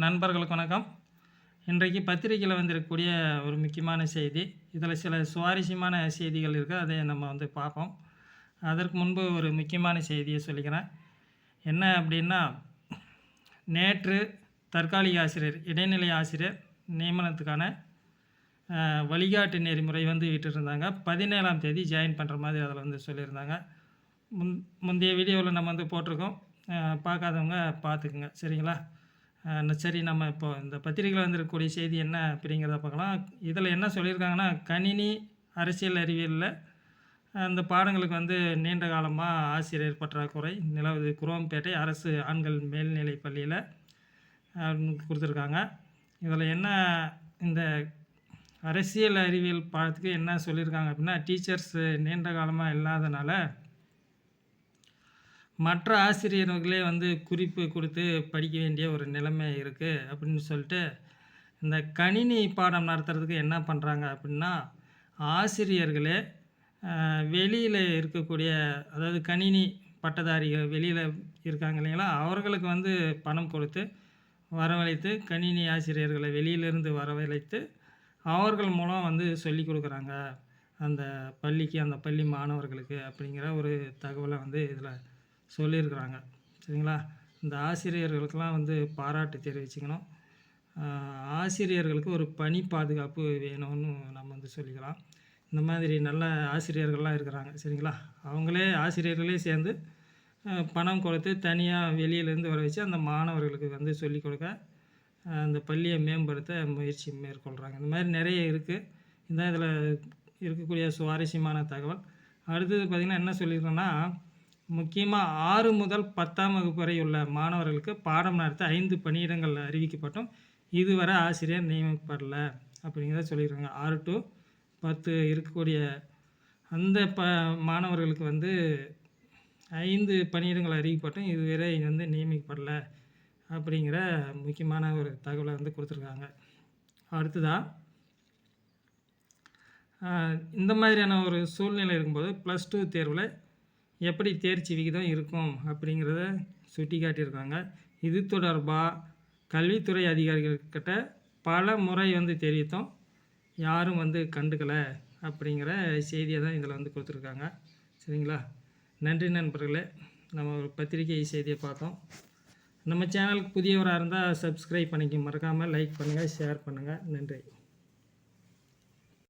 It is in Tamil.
நண்பர்களுக்கு வணக்கம். இன்றைக்கு பத்திரிக்கையில் வந்திருக்கக்கூடிய ஒரு முக்கியமான செய்தி. இதில் சில சுவாரஸ்யமான செய்திகள் இருக்குது அதை நம்ம வந்து பார்ப்போம். அதற்கு முன்பு ஒரு முக்கியமான செய்தியை சொல்லிக்கிறேன். என்ன அப்படின்னா நேற்று தற்காலிக ஆசிரியர் இடைநிலை ஆசிரியர் நியமனத்துக்கான வழிகாட்டு நெறிமுறை வந்து விட்டுருந்தாங்க பதினேழாம் தேதி ஜாயின் பண்ணுற மாதிரி அதில் வந்து சொல்லியிருந்தாங்க. முன் முந்தைய வீடியோவில் நம்ம வந்து போட்டிருக்கோம். பார்க்காதவங்க பார்த்துக்குங்க. சரிங்களா? சரி நம்ம இப்போ இந்த பத்திரிகையில் வந்திருக்கக்கூடிய செய்தி என்ன அப்படிங்கிறத பார்க்கலாம். இதில் என்ன சொல்லியிருக்காங்கன்னா கணினி அரசியல் அறிவியலில் அந்த பாடங்களுக்கு வந்து நீண்ட காலமாக ஆசிரியர் பற்றாக்குறை நிலவுது குரோம்பேட்டை அரசு ஆண்கள் மேல்நிலை பள்ளியில் கொடுத்துருக்காங்க. இதில் என்ன இந்த அரசியல் அறிவியல் பாடத்துக்கு என்ன சொல்லியிருக்காங்க அப்படின்னா டீச்சர்ஸ் நீண்ட காலமாக இல்லாதனால மற்ற ஆசிரியர்களே வந்து குறிப்பு கொடுத்து படிக்க வேண்டிய ஒரு நிலைமை இருக்குது அப்படின்னு சொல்லிட்டு இந்த கணினி பாடம் நடத்துறதுக்கு என்ன பண்ணுறாங்க அப்படின்னா ஆசிரியர்களே வெளியில் இருக்கக்கூடிய அதாவது கணினி பட்டதாரிகள் வெளியில் இருக்காங்க இல்லைங்களா? அவர்களுக்கு வந்து பணம் கொடுத்து வரவழைத்து கணினி ஆசிரியர்களை வெளியிலிருந்து வரவழைத்து அவர்கள் மூலம் வந்து சொல்லி கொடுக்குறாங்க. அந்த பள்ளிக்கு அந்த பள்ளி மாணவர்களுக்கு அப்படிங்கிற ஒரு தகவலை வந்து இதில் சொல்லியிருக்கிறாங்க. சரிங்களா? இந்த ஆசிரியர்களுக்கெல்லாம் வந்து பாராட்டு தெரிவிச்சுக்கணும். ஆசிரியர்களுக்கு ஒரு பணி பாதுகாப்பு வேணும்னு நம்ம வந்து சொல்லிக்கலாம். இந்த மாதிரி நல்ல ஆசிரியர்கள்லாம் இருக்கிறாங்க. சரிங்களா? அவங்களே ஆசிரியர்களே சேர்ந்து பணம் கொடுத்து தனியாக வெளியிலேருந்து வர வச்சு அந்த மாணவர்களுக்கு வந்து சொல்லிக் கொடுக்க அந்த பள்ளியை மேம்படுத்த முயற்சி மேற்கொள்கிறாங்க இந்த மாதிரி நிறைய இருக்குது இந்த இதில் இருக்கக்கூடிய சுவாரஸ்யமான தகவல். அடுத்தது பார்த்திங்கன்னா என்ன சொல்லியிருக்கோன்னா முக்கியமாக ஆறு முதல் பத்தாம் வகுப்பு வரை உள்ள மாணவர்களுக்கு பாடம் நடத்த ஐந்து பணியிடங்கள் அறிவிக்கப்பட்டும். இதுவரை ஆசிரியர் நியமிக்கப்படல அப்படிங்கிறத சொல்லியிருக்காங்க. ஆறு டு பத்து இருக்கக்கூடிய அந்த ப மாணவர்களுக்கு வந்து ஐந்து பணியிடங்கள் அறிவிக்கப்பட்டும். இதுவரை வந்து நியமிக்கப்படல அப்படிங்கிற முக்கியமான ஒரு தகவலை வந்து கொடுத்துருக்காங்க. அடுத்ததாக இந்த மாதிரியான ஒரு சூழ்நிலை இருக்கும்போது ப்ளஸ் டூ தேர்வில் எப்படி தேர்ச்சி விகிதம் இருக்கும் அப்படிங்கிறத சுட்டி காட்டியிருக்காங்க இது தொடர்பாக கல்வித்துறை அதிகாரிகள்கிட்ட பல முறை வந்து தெரிவித்தோம். யாரும் வந்து கண்டுக்கலை அப்படிங்கிற செய்தியை தான் இதில் வந்து கொடுத்துருக்காங்க. சரிங்களா? நன்றி நண்பர்களே. நம்ம ஒரு பத்திரிகை செய்தியை பார்த்தோம். நம்ம சேனலுக்கு புதியவராக இருந்தால் சப்ஸ்கிரைப் பண்ணிக்க மறக்காமல் லைக் பண்ணுங்கள் ஷேர் பண்ணுங்கள் நன்றி.